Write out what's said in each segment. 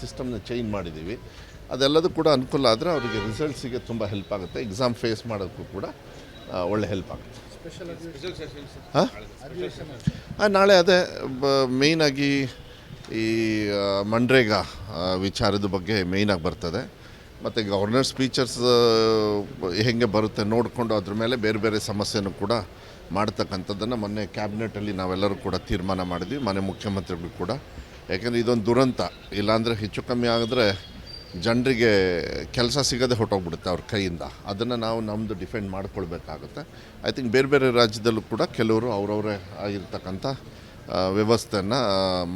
ಸಿಸ್ಟಮ್ನ ಚೇಂಜ್ ಮಾಡಿದ್ದೀವಿ. ಅದೆಲ್ಲದೂ ಕೂಡ ಅನುಕೂಲ ಆದರೆ ಅವರಿಗೆ ರಿಸಲ್ಟ್ಸಿಗೆ ತುಂಬ ಹೆಲ್ಪ್ ಆಗುತ್ತೆ. ಎಕ್ಸಾಮ್ ಫೇಸ್ ಮಾಡೋದಕ್ಕೂ ಕೂಡ ಒಳ್ಳೆ ಹೆಲ್ಪ್ ಆಗುತ್ತೆ. ಹಾಂ? ನಾಳೆ ಅದೇ ಮೇಯ್ನಾಗಿ ಈ ಮನ್ರೇಗಾ ವಿಚಾರದ ಬಗ್ಗೆ ಮೇಯ್ನಾಗಿ ಬರ್ತದೆ. ಮತ್ತು ಗವರ್ನರ್ ಫೀಚರ್ಸ್ ಹೇಗೆ ಬರುತ್ತೆ ನೋಡಿಕೊಂಡು ಅದ್ರ ಮೇಲೆ ಬೇರೆ ಬೇರೆ ಸಮಸ್ಯೆನೂ ಕೂಡ ಮಾಡ್ತಕ್ಕಂಥದ್ದನ್ನು ಮೊನ್ನೆ ಕ್ಯಾಬಿನೆಟಲ್ಲಿ ನಾವೆಲ್ಲರೂ ಕೂಡ ತೀರ್ಮಾನ ಮಾಡಿದ್ವಿ. ಮನೆ ಮುಖ್ಯಮಂತ್ರಿಗಳು ಕೂಡ ಯಾಕೆಂದರೆ ಇದೊಂದು ದುರಂತ. ಇಲ್ಲಾಂದರೆ ಹೆಚ್ಚು ಕಮ್ಮಿ ಆದರೆ ಜನರಿಗೆ ಕೆಲಸ ಸಿಗದೆ ಹೊಟ್ಟೋಗ್ಬಿಡುತ್ತೆ ಅವ್ರ ಕೈಯಿಂದ. ಅದನ್ನು ನಾವು ನಮ್ಮದು ಡಿಫೆಂಡ್ ಮಾಡ್ಕೊಳ್ಬೇಕಾಗುತ್ತೆ. ಐ ಥಿಂಕ್ ಬೇರೆ ಬೇರೆ ರಾಜ್ಯದಲ್ಲೂ ಕೂಡ ಕೆಲವರು ಅವರವರೇ ಆಗಿರ್ತಕ್ಕಂಥ ವ್ಯವಸ್ಥೆಯನ್ನು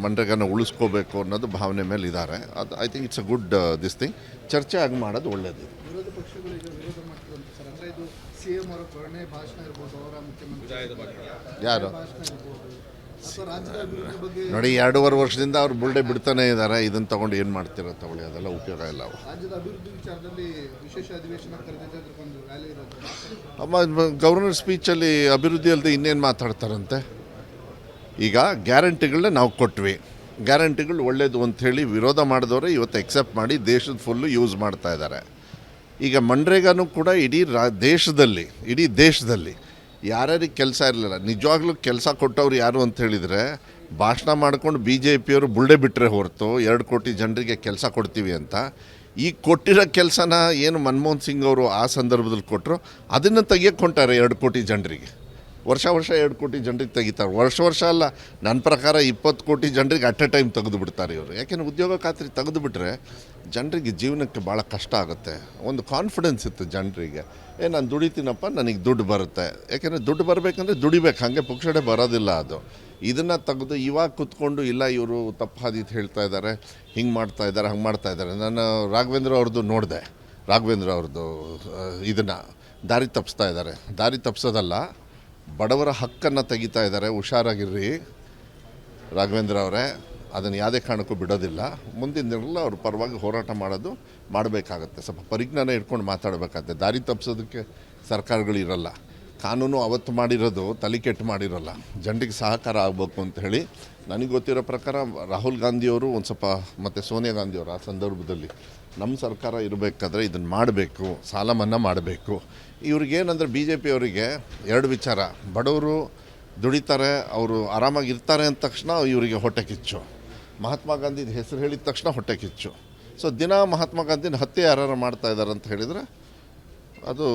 ಮನ್ರೇಗಾನ ಉಳಿಸ್ಕೋಬೇಕು ಅನ್ನೋದು ಭಾವನೆ ಮೇಲೆ ಇದ್ದಾರೆ ಅದು I think it's a good this thing ಚರ್ಚೆ ಆಗಿ ಮಾಡೋದು ಒಳ್ಳೆಯದು ವಿರೋಧ ಪಕ್ಷಗಳು ಈಗ ವಿರೋಧ ಮಾಡ್ತಿರುವಂತ ಸರ್. ಅಂದ್ರೆ ಇದು ಸಿ ಎಂ ಅವರ ಭಾಷಣ ಇರ್ಬೋದು ಅವರ ಮುಖ್ಯಮಂತ್ರಿ ಯಾರು? ನೋಡಿ ಎರಡೂವರೆ ವರ್ಷದಿಂದ ಅವ್ರು ಬುಲ್ಡೆ ಬಿಡ್ತಾನೆ ಇದ್ದಾರೆ. ಇದನ್ನು ತಗೊಂಡು ಏನು ಮಾಡ್ತಿರೋ ತಗೊಳ್ಳಿ ಅದೆಲ್ಲ ಉಪಯೋಗ ಇಲ್ಲ ಅವು ರಾಜ್ಯದ ಅಭಿವೃದ್ಧಿ ವಿಚಾರದಲ್ಲಿ ವಿಶೇಷ ಅಧಿವೇಶನ ಕರೆದಿದ್ದೆ ಅದಕ್ಕೊಂದು ವ್ಯಾಲ್ಯೂ ಇರೋದು. ಅಮ್ಮ ಗವರ್ನರ್ ಸ್ಪೀಚಲ್ಲಿ ಅಭಿವೃದ್ಧಿ ಅಲ್ಲದೆ ಇನ್ನೇನು ಮಾತಾಡ್ತಾರಂತೆ? ಈಗ ಗ್ಯಾರಂಟಿಗಳನ್ನ ನಾವು ಕೊಟ್ವಿ. ಗ್ಯಾರಂಟಿಗಳು ಒಳ್ಳೇದು ಅಂಥೇಳಿ ವಿರೋಧ ಮಾಡಿದವರೇ ಇವತ್ತು ಎಕ್ಸೆಪ್ಟ್ ಮಾಡಿ ದೇಶದ ಫುಲ್ಲು ಯೂಸ್ ಮಾಡ್ತಾ ಇದ್ದಾರೆ. ಈಗ ಮನ್ರೇಗಾನು ಕೂಡ ಇಡೀ ರಾ ದೇಶದಲ್ಲಿ ಇಡೀ ದೇಶದಲ್ಲಿ ಯಾರ್ಯಾರಿಗೆ ಕೆಲಸ ಇರಲಿಲ್ಲ. ನಿಜವಾಗ್ಲೂ ಕೆಲಸ ಕೊಟ್ಟವ್ರು ಯಾರು ಅಂತ ಹೇಳಿದರೆ, ಭಾಷಣ ಮಾಡ್ಕೊಂಡು ಬಿ ಜೆ ಪಿಯವರು ಬುಲ್ಡೆ ಬಿಟ್ಟರೆ ಹೊರತು ಎರಡು ಕೋಟಿ ಜನರಿಗೆ ಕೆಲಸ ಕೊಡ್ತೀವಿ ಅಂತ. ಈ ಕೊಟ್ಟಿರೋ ಕೆಲಸನ ಏನು ಮನಮೋಹನ್ ಸಿಂಗ್ ಅವರು ಆ ಸಂದರ್ಭದಲ್ಲಿ ಕೊಟ್ಟರು ಅದನ್ನು ತೆಗಿಯಕ್ಕೆ ಎರಡು ಕೋಟಿ ಜನರಿಗೆ. ವರ್ಷ ವರ್ಷ ಎರಡು ಕೋಟಿ ಜನರಿಗೆ ತೆಗಿತಾರೆ. ವರ್ಷ ವರ್ಷ ಅಲ್ಲ, ನನ್ನ ಪ್ರಕಾರ ಇಪ್ಪತ್ತು ಕೋಟಿ ಜನರಿಗೆ ಅಟ್ ಎ ಟೈಮ್ ತೆಗೆದು ಬಿಡ್ತಾರೆ ಇವರು. ಯಾಕೆಂದರೆ ಉದ್ಯೋಗ ಖಾತ್ರಿ ತೆಗೆದು ಬಿಟ್ಟರೆ ಜನರಿಗೆ ಜೀವನಕ್ಕೆ ಭಾಳ ಕಷ್ಟ ಆಗುತ್ತೆ. ಒಂದು ಕಾನ್ಫಿಡೆನ್ಸ್ ಇತ್ತು ಜನರಿಗೆ. ಏ, ನಾನು ದುಡಿತೀನಪ್ಪ, ನನಗೆ ದುಡ್ಡು ಬರುತ್ತೆ. ಯಾಕೆಂದರೆ ದುಡ್ಡು ಬರಬೇಕಂದ್ರೆ ದುಡಿಬೇಕು. ಹಾಗೆ ಪುಕ್ಷಡೆ ಬರೋದಿಲ್ಲ ಅದು. ಇದನ್ನು ತೆಗೆದು ಇವಾಗ ಕುತ್ಕೊಂಡು, ಇಲ್ಲ ಇವರು ತಪ್ಪು ಹಾದಿತ್ ಹೇಳ್ತಾ ಇದ್ದಾರೆ ಹಿಂಗೆ ಮಾಡ್ತಾ ಇದ್ದಾರೆ ಹಂಗೆ ಮಾಡ್ತಾ ಇದ್ದಾರೆ ನಾನು ರಾಘವೇಂದ್ರ ಅವ್ರದ್ದು ನೋಡಿದೆ. ರಾಘವೇಂದ್ರ ಅವ್ರದ್ದು ಇದನ್ನು ದಾರಿ ತಪ್ಪಿಸ್ತಾ ಇದ್ದಾರೆ ದಾರಿ ತಪ್ಪಿಸೋದಲ್ಲ ಬಡವರ ಹಕ್ಕನ್ನು ತೆಗಿತಾ ಇದ್ದಾರೆ. ಹುಷಾರಾಗಿರ್ರಿ ರಾಘವೇಂದ್ರ ಅವರೇ. ಅದನ್ನು ಯಾವುದೇ ಕಾರಣಕ್ಕೂ ಬಿಡೋದಿಲ್ಲ. ಮುಂದಿನ ದಿನಗಳಲ್ಲಿ ಅವ್ರ ಪರವಾಗಿ ಹೋರಾಟ ಮಾಡೋದು ಮಾಡಬೇಕಾಗತ್ತೆ. ಸ್ವಲ್ಪ ಪರಿಜ್ಞಾನ ಇಟ್ಕೊಂಡು ಮಾತಾಡಬೇಕಾಗತ್ತೆ. ದಾರಿ ತಪ್ಪಿಸೋದಕ್ಕೆ ಸರ್ಕಾರಗಳು ಇರಲ್ಲ. ಕಾನೂನು ಅವತ್ತು ಮಾಡಿರೋದು ತಲೆ ಕೆಟ್ಟು ಮಾಡಿರೋಲ್ಲ. ಜನರಿಗೆ ಸಹಕಾರ ಆಗಬೇಕು ಅಂತ ಹೇಳಿ ನನಗೆ ಗೊತ್ತಿರೋ ಪ್ರಕಾರ ರಾಹುಲ್ ಗಾಂಧಿಯವರು ಒಂದು ಸ್ವಲ್ಪ ಮತ್ತು ಸೋನಿಯಾ ಗಾಂಧಿಯವರು ಆ ಸಂದರ್ಭದಲ್ಲಿ ನಮ್ಮ ಸರ್ಕಾರ ಇರಬೇಕಾದ್ರೆ ಇದನ್ನು ಮಾಡಬೇಕು ಸಾಲ ಮನ್ನಾ ಮಾಡಬೇಕು. ಇವ್ರಿಗೇನಂದ್ರೆ ಬಿ ಜೆ ಪಿಯವರಿಗೆ ಎರಡು ವಿಚಾರ. ಬಡವರು ದುಡಿತಾರೆ, ಅವರು ಆರಾಮಾಗಿ ಇರ್ತಾರೆ ಅಂದ ತಕ್ಷಣ ಇವರಿಗೆ ಹೊಟ್ಟೆ ಕಿಚ್ಚು. ಮಹಾತ್ಮ ಗಾಂಧಿದ ಹೆಸರು ಹೇಳಿದ ತಕ್ಷಣ ಹೊಟ್ಟೆ ಕಿಚ್ಚು. ಸೊ ದಿನ ಮಹಾತ್ಮ ಗಾಂಧಿನ ಹತ್ಯೆ ಯಾರು ಮಾಡ್ತಾ ಇದ್ದಾರೆ ಅಂತ ಹೇಳಿದರೆ ಅದು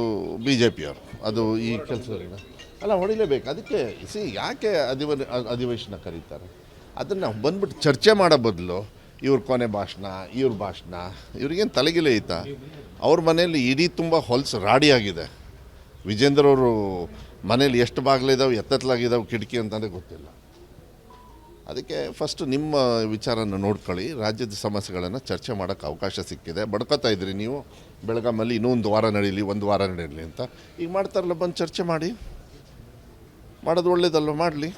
ಬಿ ಜೆ ಪಿಯವರು ಅದು ಈ ಕೆಲಸಗಳನ್ನ ಅಲ್ಲ, ಹೊಡಿಲೇಬೇಕು. ಅದಕ್ಕೆ ಸಿ ಯಾಕೆ ಅಧಿವ ಅಧಿವೇಶನ ಕರೀತಾರೆ? ಅದನ್ನು ಬಂದ್ಬಿಟ್ಟು ಚರ್ಚೆ ಮಾಡೋ ಬದಲು ಇವ್ರ ಕೊನೆ ಭಾಷಣ, ಇವ್ರ ಭಾಷಣ, ಇವ್ರಿಗೇನು ತಲೆಗಿಲೆ ಐತ ಅವ್ರ ಮನೇಲಿ ಇಡೀ ತುಂಬ ಹೊಲ್ಸು ರಾಡಿಯಾಗಿದೆ. ವಿಜೇಂದ್ರ ಅವರು ಮನೇಲಿ ಎಷ್ಟು ಬಾಗಿಲಿದಾವೆ ಎತ್ತತ್ಲಾಗಿದ್ದಾವೆ ಕಿಟಕಿ ಅಂತಂದರೆ ಗೊತ್ತಿಲ್ಲ. ಅದಕ್ಕೆ ಫಸ್ಟ್ ನಿಮ್ಮ ವಿಚಾರನ ನೋಡ್ಕೊಳ್ಳಿ. ರಾಜ್ಯದ ಸಮಸ್ಯೆಗಳನ್ನು ಚರ್ಚೆ ಮಾಡೋಕ್ಕೆ ಅವಕಾಶ ಸಿಕ್ಕಿದೆ. ಬಡ್ಕೋತಾ ಇದ್ರಿ ನೀವು. ಬೆಳಗಾಮಲ್ಲಿ ಇನ್ನೊಂದು ವಾರ ನಡೀಲಿ ಒಂದು ವಾರ ನಡೀಲಿ ಅಂತ. ಈಗ ಮಾಡ್ತಾರಲ್ಲ, ಬಂದು ಚರ್ಚೆ ಮಾಡಿ. ಮಾಡೋದು ಒಳ್ಳೇದಲ್ವ, ಮಾಡಲಿ.